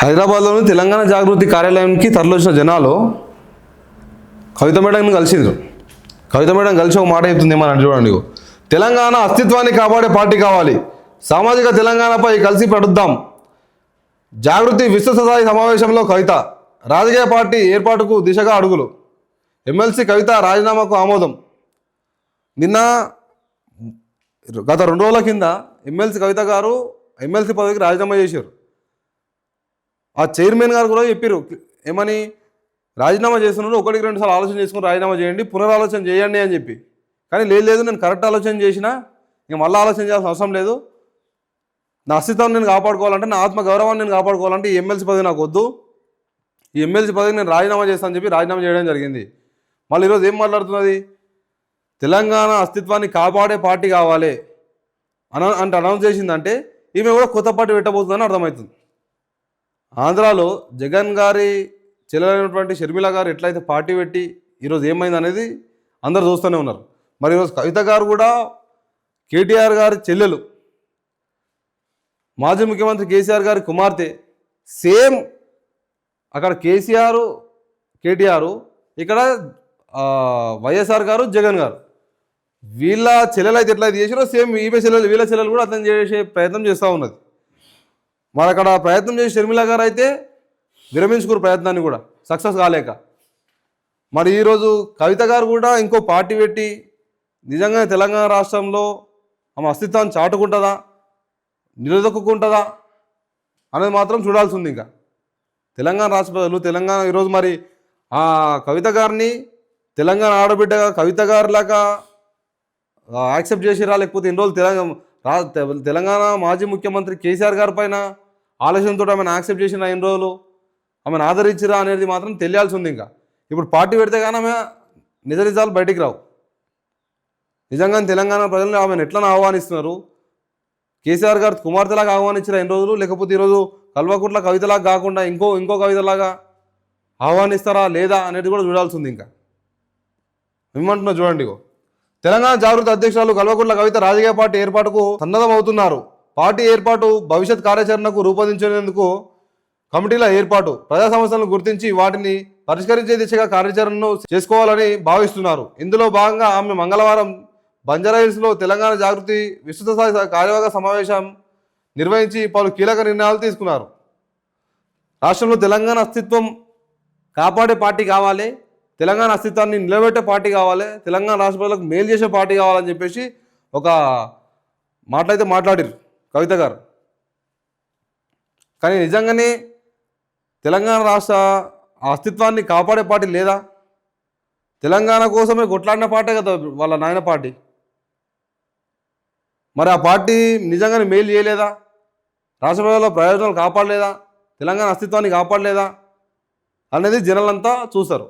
హైదరాబాద్లోని తెలంగాణ జాగృతి కార్యాలయానికి తరలివచ్చిన జనాలు కవిత మేడంని కలిసిండ్రు. కవిత మేడం కలిసి ఒక మాట చెప్తుంది ఏమని చూడండి తెలంగాణ అస్తిత్వాన్ని కాపాడే పార్టీ కావాలి. సామాజిక తెలంగాణపై కలిసి పడుద్దాం. జాగృతి విశ్వస్థాయి సమావేశంలో కవిత రాజకీయ పార్టీ ఏర్పాటుకు దిశగా అడుగులు. ఎమ్మెల్సీ కవిత రాజీనామాకు ఆమోదం. నిన్న గత రెండు రోజుల కింద ఎమ్మెల్సీ కవిత గారు ఎమ్మెల్సీ పదవికి రాజీనామా చేశారు. ఆ చైర్మన్ గారు కూడా చెప్పారు ఏమని? రాజీనామా చేస్తున్నారు ఒకటికి రెండు సార్లు ఆలోచన చేసుకుని రాజీనామా చేయండి పునరాలోచన చేయండి అని చెప్పి. కానీ లేదు లేదు నేను కరెక్ట్ ఆలోచన చేసినా ఇంకా మళ్ళీ ఆలోచన చేయాల్సిన అవసరం లేదు. నా అస్తిత్వం నేను కాపాడుకోవాలంటే నా ఆత్మ గౌరవాన్ని నేను కాపాడుకోవాలంటే ఈ ఎమ్మెల్సీ పదవి నాకు వద్దు. ఈ ఎమ్మెల్సీ పదవికి నేను రాజీనామా చేస్తానని చెప్పి రాజీనామా చేయడం జరిగింది. మళ్ళీ ఈరోజు ఏం మాట్లాడుతున్నది? తెలంగాణ అస్తిత్వాన్ని కాపాడే పార్టీ కావాలి. అన అంటే అనౌన్స్ చేసిందంటే ఈమె కూడా కొత్త పార్టీ పెట్టబోతుందని అర్థమవుతుంది. ఆంధ్రాలో జగన్ గారి చెల్లెలైనటువంటి షర్మిల గారు ఎట్లయితే పార్టీ పెట్టి ఈరోజు ఏమైంది అనేది అందరు చూస్తూనే ఉన్నారు. మరి ఈరోజు కవిత గారు కూడా కేటీఆర్ గారి చెల్లెలు మాజీ ముఖ్యమంత్రి కేసీఆర్ గారి కుమార్తె సేమ్ అక్కడ కేసీఆర్ కేటీఆర్ ఇక్కడ వైఎస్ఆర్ గారు జగన్ గారు. వీళ్ళ చెల్లెలు అయితే ఎట్లయితే చేసారో సేమ్ ఈమె చెల్లెలు వీళ్ళ చెల్లెలు కూడా అతను చేసే ప్రయత్నం చేస్తూ ఉన్నది. మరి అక్కడ ప్రయత్నం చేసి షర్మిల గారు అయితే విరమించుకున్న ప్రయత్నాన్ని కూడా సక్సెస్ కాలేక. మరి ఈరోజు కవిత గారు కూడా ఇంకో పార్టీ పెట్టి నిజంగా తెలంగాణ రాష్ట్రంలో ఆమె అస్తిత్వాన్ని చాటుకుంటుందా? నిలదొక్కుంటుందా అనేది మాత్రం చూడాల్సి ఉంది ఇంకా. తెలంగాణ రాష్ట్ర ప్రజలు తెలంగాణ ఈరోజు మరి ఆ కవిత గారిని తెలంగాణ ఆడబిడ్డగా కవిత గారిలాగా యాక్సెప్ట్ చేసిరా? లేకపోతే ఎన్ని రోజులు తెలంగాణ తెలంగాణ మాజీ ముఖ్యమంత్రి కేసీఆర్ గారి పైన ఆలోచనతో ఆమెను యాక్సెప్ట్ చేసిన ఎన్ని రోజులు? ఆమెను ఆదరించిరా అనేది మాత్రం తెలియాల్సి ఉంది ఇంకా. ఇప్పుడు పార్టీ పెడితే కానీ ఆమె నిజ నిజాలు బయటికి రావు. నిజంగా తెలంగాణ ప్రజలను ఆమెను ఎట్లా ఆహ్వానిస్తున్నారు? కేసీఆర్ గారు కుమార్తెలాగా ఆహ్వానించిన ఎన్ని రోజులు? లేకపోతే ఈరోజు కల్వకుట్ల కవితలాగా కాకుండా ఇంకో ఇంకో కవితలాగా ఆహ్వానిస్తారా లేదా అనేది కూడా చూడాల్సి ఉంది ఇంకా. ఏమంటున్నా చూడండి తెలంగాణ జాగృత అధ్యక్షురాలు కల్వకుట్ల కవిత రాజకీయ పార్టీ ఏర్పాటుకు సన్నద్ధమవుతున్నారు. పార్టీ ఏర్పాటు భవిష్యత్ కార్యాచరణకు రూపొందించేందుకు కమిటీల ఏర్పాటు ప్రజా సమస్యలను గుర్తించి వాటిని పరిష్కరించే దిశగా కార్యాచరణను చేసుకోవాలని భావిస్తున్నారు. ఇందులో భాగంగా ఆమె మంగళవారం బంజారాహిల్స్లో తెలంగాణ జాగృతి విస్తృత స్థాయి కార్యవర్గ సమావేశం నిర్వహించి పలు కీలక నిర్ణయాలు తీసుకున్నారు. రాష్ట్రంలో తెలంగాణ అస్తిత్వం కాపాడే పార్టీ కావాలి తెలంగాణ అస్తిత్వాన్ని నిలబెట్టే పార్టీ కావాలి తెలంగాణ రాష్ట్ర ప్రజలకు మేలు చేసే పార్టీ కావాలని చెప్పేసి ఒక మాటలైతే మాట్లాడారు కవిత గారు. కానీ నిజంగానే తెలంగాణ రాష్ట్ర అస్తిత్వాన్ని కాపాడే పార్టీ లేదా? తెలంగాణ కోసమే కొట్లాడిన పార్టీ కదా వాళ్ళ నాయన పార్టీ. మరి ఆ పార్టీ నిజంగానే మేలు చేయలేదా? రాష్ట్ర ప్రజల ప్రయోజనాలు కాపాడలేదా? తెలంగాణ అస్తిత్వాన్ని కాపాడలేదా? అనేది జనాలంతా చూస్తారు.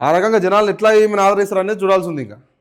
ఆ రకంగా జనాలు ఎట్లా ఏమైనా ఆదరిస్తారు అనేది చూడాల్సి ఉంది ఇంకా.